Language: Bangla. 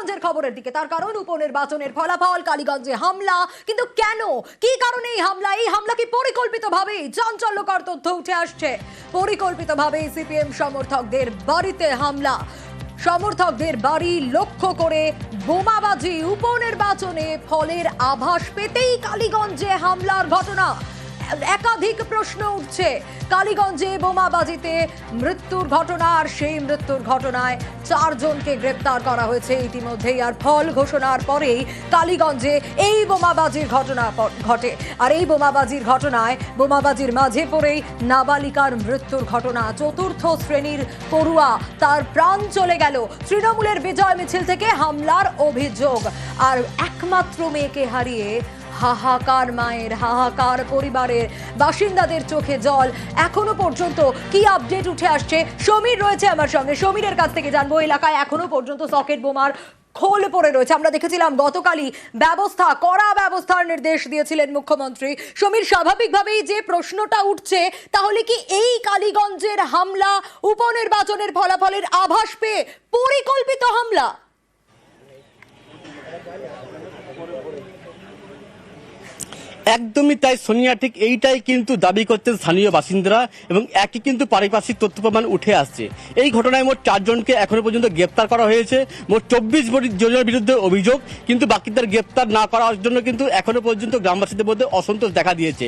কালীগঞ্জের খবরের দিকে। তার কারণ উপনির্বাচনের ফলাফল, কালীগঞ্জে হামলা। কিন্তু কেন? কি কারণে এই হামলা? এই হামলা কি পরিকল্পিতভাবে চাঞ্চল্যকর তথ্য উঠে আসছে? পরিকল্পিতভাবে সিপিএম সমর্থকদের বাড়িতে হামলা। সমর্থকদের বাড়ি লক্ষ্য করে বোমাবাজি। উপনির্বাচনে ফলের আভাস পেতেই কালীগঞ্জে হামলার ঘটনা। একাধিক প্রশ্ন উঠছে। কালীগঞ্জে বোমাবাজিতে মৃত্যুর ঘটনা, আর সেই মৃত্যুর ঘটনায় চারজনকে গ্রেপ্তার করা হয়েছে। ইতিমধ্যেই আর ফল ঘোষণার পরেই কালীগঞ্জে এই বোমাবাজির ঘটনা ঘটে। আর এই বোমাবাজির ঘটনায়, বোমাবাজির মাঝে পড়েই নাবালিকার মৃত্যুর ঘটনা। চতুর্থ শ্রেণির পড়ুয়া তার প্রাণ চলে গেল। তৃণমূলের বিজয় মিছিল থেকে হামলার অভিযোগ। আর একমাত্র মেয়েকে হারিয়ে হাহাকার মায়ের, হাহাকার পরিবারের। বাসিন্দাদের চোখে জল। এখনও পর্যন্ত কি আপডেট উঠে আসছে? সমীর রয়েছে আমার সঙ্গে। সমীরের কাছ থেকে জানব, এলাকায় এখনও পর্যন্ত সকেট বোমার খোল পড়ে রয়েছে। আমরা দেখেছিলাম গতকালই ব্যবস্থা, কড়া ব্যবস্থার নির্দেশ দিয়েছিলেন মুখ্যমন্ত্রী। সমীর, স্বাভাবিকভাবেই যে প্রশ্নটা উঠছে, তাহলে কি এই কালীগঞ্জের হামলা উপনির্বাচনের ফলাফলের আভাস পেয়ে পরিকল্পিত হামলা? একদমই তাই, সোনিয়া ঠিক এইটাই কিন্তু দাবি করতেন স্থানীয় বাসিন্দারা এবং একই কিন্তু পারিপার্শ্বিক তথ্য প্রমাণ উঠে আসছে। এই ঘটনায় মোট চারজনকে এখনও পর্যন্ত গ্রেপ্তার করা হয়েছে। মোট চব্বিশ জনের বিরুদ্ধে অভিযোগ, কিন্তু বাকিদের গ্রেপ্তার না করার জন্য কিন্তু এখনও পর্যন্ত গ্রামবাসীদের মধ্যে অসন্তোষ দেখা দিয়েছে।